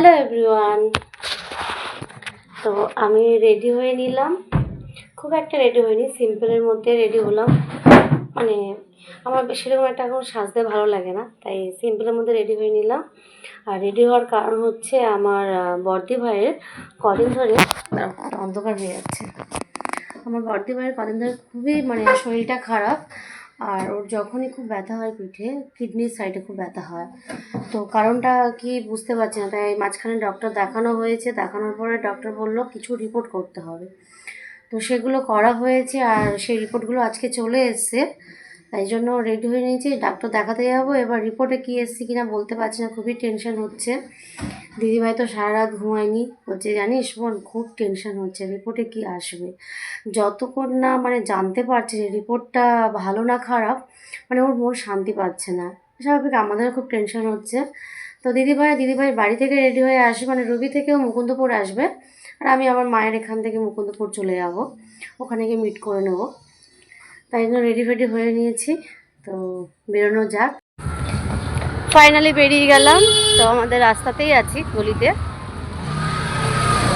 Hello everyone. তো আমি ready হয়ে নিলাম। খুব একটা রেডি হয়নি সিম্পলের মধ্যে রেডি হলাম। মানে আমার সেরকম একটা এখন সাজতে ভালো লাগে না, তাই সিম্পলের মধ্যে রেডি হয়ে নিলাম। আর রেডি হওয়ার কারণ হচ্ছে আমার বর্দি ভাইয়ের কদিন ধরে অন্ধকার হয়ে যাচ্ছে। আমার বর্দি ভাইয়ের কদিন ধরে খুবই মানে শরীরটা খারাপ। আর ওর যখনই খুব ব্যথা হয় পিঠে, কিডনির সাইডে খুব ব্যথা হয়। তো কারণটা কি বুঝতে পারছি না। তাই মাঝখানে ডক্টর দেখানো হয়েছে। দেখানোর পরে ডক্টর বলল, কিছু রিপোর্ট করতে হবে। তো সেগুলো করা হয়েছে আর সেই রিপোর্টগুলো আজকে চলে এসছে। তাই জন্য রেডি হয়ে নিয়েছি। ডাক্তার দেখাতে যাব। এবার রিপোর্টে কী এসছে কিনা বলতে পারছি না। খুবই টেনশন হচ্ছে। দিদিভাই তো সারা রাত ঘুমায়নি। বলছে, জানিস বোন খুব টেনশন হচ্ছে রিপোর্টে কি আসবে? যতক্ষণ না মানে জানতে পারছে যে রিপোর্টটা ভালো না খারাপ মানে ওর মন শান্তি পাচ্ছে না। স্বাভাবিক, আমাদেরও খুব টেনশন হচ্ছে। তো দিদিভাই দিদিভাই বাড়ি থেকে রেডি হয়ে আসবে মানে রবি থেকেও মুকুন্দপুর আসবে। আর আমি আমার মায়ের এখান থেকে মুকুন্দপুর চলে যাব। ওখানে গিয়ে মিট করে নেব। তাই জন্য রেডি ফেডি হয়ে নিয়েছি। তো বেরোনো যাক। ফাইনালি বেরিয়ে গেলাম তো আমাদের রাস্তাতেই আছি গলিতে।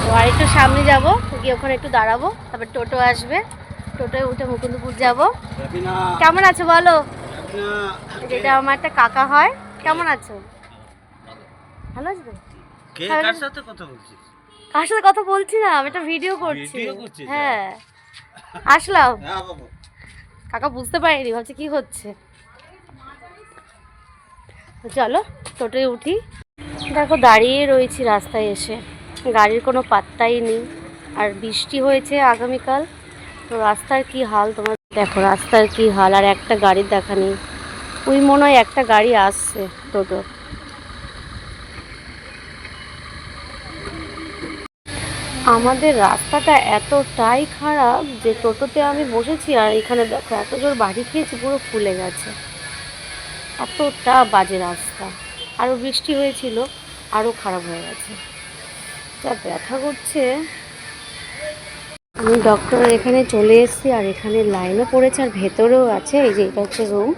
তো আর একটু সামনে যাব গিয়ে ওখানে একটু দাঁড়াবো তারপর টোটো আসবে। টোটোয় উঠে মুকুন্দপুর যাব। কেমন আছো বলো? যেটা আমার একটা কাকা হয় কেমন আছো? ভালো আছো তাহলে- কার সাথে কথা বলছিস? কার সাথে কথা বলছি না আমি একটা ভিডিও করছি। হ্যাঁ। আসলাম। হ্যাঁ কাকা বুঝতে পারিনি ভাবছে কি হচ্ছে। চলো, টোটোয় উঠি। দেখো, দাঁড়িয়ে রয়েছি রাস্তায় এসে। গাড়ির কোনো পাত্তাই নেই। আর বৃষ্টি হয়েছে আগামীকাল। তো রাস্তার কি হাল তোমার? দেখো, রাস্তার কি হাল। আর একটা গাড়ির দেখা নেই। ওই মনে হয় একটা গাড়ি আসছে টোটো। আমাদের রাস্তাটা এতটাই খারাপ যে টোটোতে আমি বসেছি আর এখানে দেখো, এত জোর বাড়ি খেয়েছি, পুরো ফুলে গেছে। এতটা বাজে রাস্তা। আরও বৃষ্টি হয়েছিল আরও খারাপ হয়ে গেছে। যা ব্যথা করছে। আমি ডক্টর এখানে চলে এসেছি, আর এখানে লাইনও পড়েছে, আর ভেতরেও আছে। এই যে এটা হচ্ছে রুম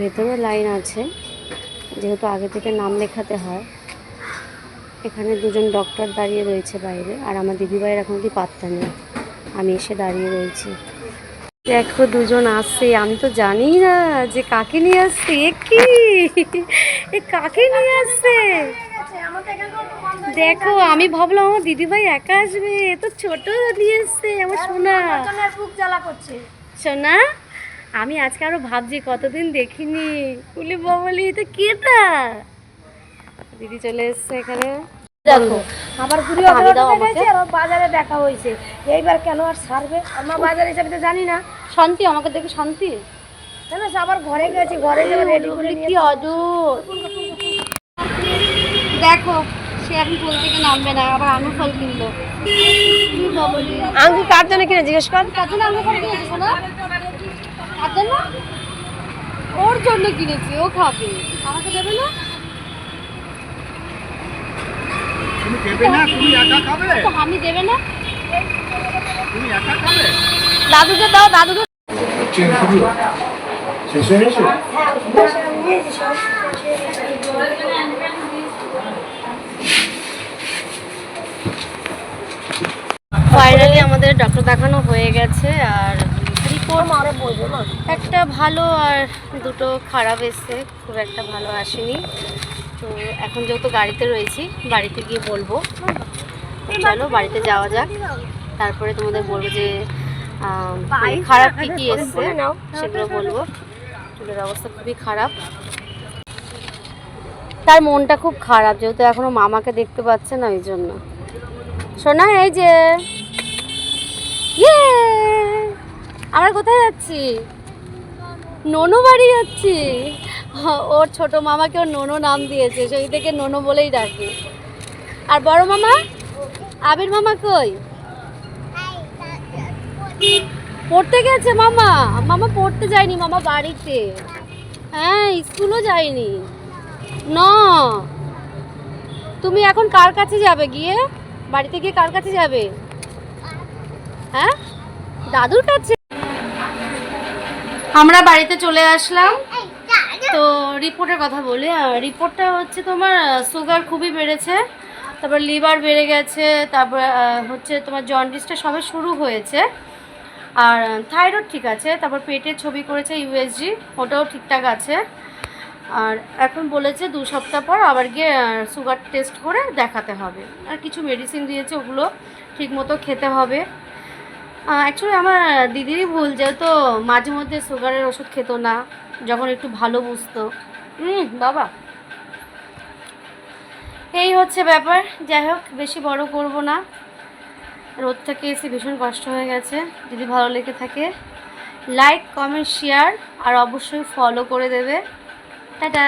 ভেতরেও লাইন আছে। যেহেতু আগে থেকে নাম লেখাতে হয়। এখানে দুজন ডক্টর দাঁড়িয়ে রয়েছে বাইরে, আর আমার দিদিভাইয়ের এখন কি পাত্তা নেই। আমি এসে দাঁড়িয়ে রয়েছি। দেখো দুজন আসছে আমি তো জানি না যে কাকে নিয়ে আসছে। এ কি? এ কাকে নিয়ে আসছে? দেখো আমি ভাবলাম আমার দিদিভাই একা আসবে তো ছোট নিয়ে এসছে আমার সোনা। করছে। সোনা আমি আজকে আরও ভাবছি কতদিন দেখিনি। কুলি বাবলি তো কেটা দিদি চলে এসছে এখানে। দেখো। গেছে আর বাজারে দেখা হয়েছে। এইবার কেন আর সারবে আমার বাজার হিসাবে তো জানি না। শান্তি আমাকে দেখে শান্তি। জানো আবার ঘরে গেছি ঘরে যাবে রেডি করে কি অদূর দেখো সে এখন ফুল থেকে নামবে না আবার আঙুর ফল কিনলো। আঙ্গুর কার জন্য কিনে জিজ্ঞেস কর। তার জন্য আঙুর ফল না তার জন্য? ওর জন্য কিনেছি ও খাবে। আমাকে দেবে না? তুমি দেবে না তুমি একা খাবে? তো আমি দেবে না। তুমি একা খাবে? দাদুকে দাও দাদুকে শেষ হয়ে গেছে? ফাইনালি আমাদের ডক্টর দেখানো হয়ে গেছে আর রিপোর্ট একটা ভালো আর দুটো খারাপ এসছে খুব একটা ভালো আসেনি। তো এখন যেহেতু গাড়িতে রয়েছি বাড়িতে গিয়ে বলব। চলো বাড়িতে যাওয়া যাক। তারপরে তোমাদের বলব যে মানে খারাপ কী কী এসছে সেগুলো বলব। চুলের অবস্থা খুবই খারাপ। তার মনটা খুব খারাপ যেহেতু এখনও মামাকে দেখতে পাচ্ছে না ওই জন্য শোনা এই যে। ইয়ে! আমরা কোথায় যাচ্ছি? ননু বাড়ি যাচ্ছি। ওর ছোট মামাকে ওর নোনো নাম দিয়েছে সেই থেকে নোনো বলেই ডাকে। আর বড় মামা? আবির মামা কই? পড়তে গেছে মামা? মামা পড়তে যায়নি মামা বাড়িতে। হ্যাঁ স্কুলও যায়নি। না। তুমি এখন কার কাছে যাবে গিয়ে? বাড়িতে গিয়ে কার কাছে যাবে? হ্যাঁ? দাদুর কাছে? আমরা বাড়িতে চলে আসলাম। তো রিপোর্টের কথা বলি রিপোর্টটা হচ্ছে তোমার সুগার খুবই বেড়েছে, তারপর লিভার বেড়ে গেছে, তারপর হচ্ছে তোমার জন্ডিসটা সবে শুরু হয়েছে, আর থাইরয়েড ঠিক আছে, তারপর পেটের ছবি করেছে ইউএসজি ওটাও ঠিকঠাক আছে, আর এখন বলেছে দু সপ্তাহ পর আবার গিয়ে সুগার টেস্ট করে দেখাতে হবে, আর কিছু মেডিসিন দিয়েছে ওগুলো ঠিক মতো খেতে হবে। অ্যাকচুয়ালি আমার দিদিরই ভুল, যেহেতু মাঝে মধ্যে সুগারের ওষুধ খেত না যখন একটু ভালো বুঝতো। হুম বাবা। এই হচ্ছে ব্যাপার। যাই হোক, বেশি বড় করব না। রোদ থেকে এসে ভীষণ কষ্ট হয়ে গেছে। যদি ভালো লেগে থাকে লাইক কমেন্ট শেয়ার আর অবশ্যই ফলো করে দেবে। টাটা।